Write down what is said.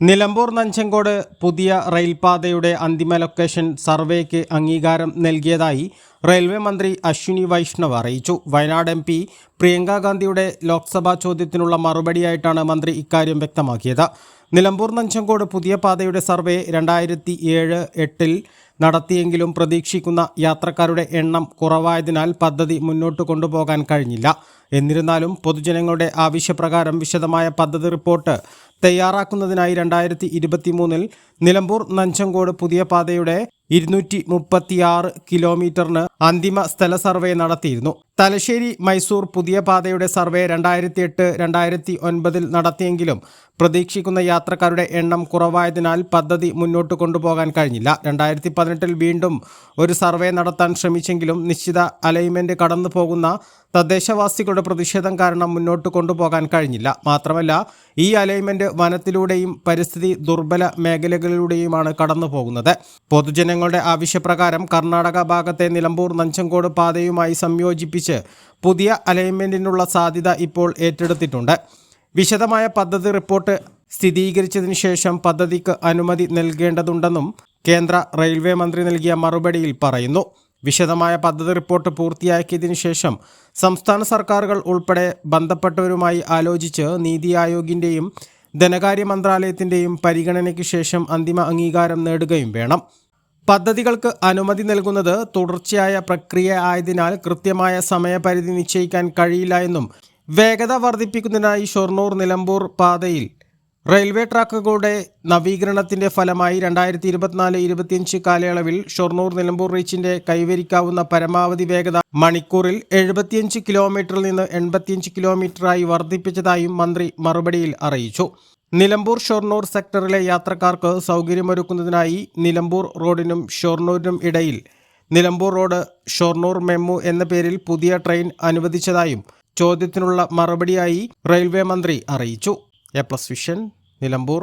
Nilambur Nanjangud പുതിയ റെയിൽപാതയുടെ അന്തിമ ലൊക്കേഷൻ സർവേക്ക് അംഗീകാരം നൽകിയതായി റെയിൽവേ മന്ത്രി അശ്വിനി വൈഷ്ണവ് അറിയിച്ചു. വയനാട് എം പി ഗാന്ധിയുടെ ലോക്സഭാ ചോദ്യത്തിനുള്ള മറുപടിയായിട്ടാണ് മന്ത്രി ഇക്കാര്യം വ്യക്തമാക്കിയത്. നിലമ്പൂർ നഞ്ചങ്കോട് പുതിയ പാതയുടെ സർവേ രണ്ടായിരത്തി ഏഴ് എട്ടിൽ നടത്തിയെങ്കിലും പ്രതീക്ഷിക്കുന്ന യാത്രക്കാരുടെ എണ്ണം കുറവായതിനാൽ പദ്ധതി മുന്നോട്ട് കൊണ്ടുപോകാൻ കഴിഞ്ഞില്ല. എന്നിരുന്നാലും പൊതുജനങ്ങളുടെ ആവശ്യപ്രകാരം വിശദമായ പദ്ധതി റിപ്പോർട്ട് തയ്യാറാക്കുന്നതിനായി രണ്ടായിരത്തി ഇരുപത്തി മൂന്നിൽ നിലമ്പൂർ നഞ്ചങ്കോട് പുതിയ പാതയുടെ ഇരുന്നൂറ്റി മുപ്പത്തിയാറ് കിലോമീറ്ററിന് അന്തിമ സ്ഥല സർവേ നടത്തിയിരുന്നു. തലശ്ശേരി മൈസൂർ പുതിയ പാതയുടെ സർവേ രണ്ടായിരത്തി എട്ട് രണ്ടായിരത്തി ഒൻപതിൽ നടത്തിയെങ്കിലും പ്രതീക്ഷിക്കുന്ന യാത്രക്കാരുടെ എണ്ണം കുറവായതിനാൽ പദ്ധതി മുന്നോട്ട് കൊണ്ടുപോകാൻ കഴിഞ്ഞില്ല. രണ്ടായിരത്തി പതിനെട്ടിൽ വീണ്ടും ഒരു സർവേ നടത്താൻ ശ്രമിച്ചെങ്കിലും നിശ്ചിത അലൈൻമെന്റ് കടന്നു പോകുന്ന തദ്ദേശവാസികളുടെ പ്രതിഷേധം കാരണം മുന്നോട്ട് കൊണ്ടുപോകാൻ കഴിഞ്ഞില്ല. മാത്രമല്ല ഈ അലൈൻമെന്റ് വനത്തിലൂടെയും പരിസ്ഥിതി ദുർബല മേഖലകളിലൂടെയുമാണ് കടന്നു പോകുന്നത് പൊതുജനങ്ങളുടെ ആവശ്യപ്രകാരം കർണാടക ഭാഗത്തെ നിലമ്പൂർ നഞ്ചങ്കോട് പാതയുമായി സംയോജിപ്പിച്ച് പുതിയ അലൈൻമെന്റിനുള്ള സാധ്യത ഇപ്പോൾ ഏറ്റെടുത്തിട്ടുണ്ട്. വിശദമായ പദ്ധതി റിപ്പോർട്ട് സ്ഥിരീകരിച്ചതിന് ശേഷം പദ്ധതിക്ക് അനുമതി നൽകേണ്ടതുണ്ടെന്നും കേന്ദ്ര റെയിൽവേ മന്ത്രി നൽകിയ മറുപടിയിൽ പറയുന്നു. വിശദമായ പദ്ധതി റിപ്പോർട്ട് പൂർത്തിയാക്കിയതിന് ശേഷം സംസ്ഥാന സർക്കാരുകൾ ഉൾപ്പെടെ ബന്ധപ്പെട്ടവരുമായി ആലോചിച്ച് നീതി ആയോഗിന്റെയും ധനകാര്യ മന്ത്രാലയത്തിന്റെയും പരിഗണനയ്ക്ക് ശേഷം അന്തിമ അംഗീകാരം നേടുകയും വേണം. പദ്ധതികൾക്ക് അനുമതി നൽകുന്നത് തുടർച്ചയായ പ്രക്രിയ ആയതിനാൽ കൃത്യമായ സമയപരിധി നിശ്ചയിക്കാൻ കഴിയില്ല എന്നും വേഗത വർദ്ധിപ്പിക്കുന്നതിനായി ഷൊർണൂർ നിലമ്പൂർ പാതയിൽ റെയിൽവേ ട്രാക്കുകളുടെ നവീകരണത്തിന്റെ ഫലമായി രണ്ടായിരത്തി ഇരുപത്തിനാല് ഇരുപത്തിയഞ്ച് കാലയളവിൽ ഷൊർണൂർ നിലമ്പൂർ റീച്ചിന്റെ കൈവരിക്കാവുന്ന പരമാവധി വേഗത മണിക്കൂറിൽ എഴുപത്തിയഞ്ച് കിലോമീറ്ററിൽ നിന്ന് എൺപത്തിയഞ്ച് കിലോമീറ്ററായി വർദ്ധിപ്പിച്ചതായും മന്ത്രി മറുപടിയിൽ അറിയിച്ചു. നിലമ്പൂർ ഷൊർണൂർ സെക്ടറിലെ യാത്രക്കാർക്ക് സൗകര്യമൊരുക്കുന്നതിനായി നിലമ്പൂർ റോഡിനും ഷൊർണൂരിനും ഇടയിൽ നിലമ്പൂർ റോഡ് ഷൊർണൂർ മെമ്മു എന്ന പേരിൽ പുതിയ ട്രെയിൻ അനുവദിച്ചതായും ചോദ്യത്തിനുള്ള മറുപടിയായി റെയിൽവേ മന്ത്രി അറിയിച്ചു. A plus vision Nilambur.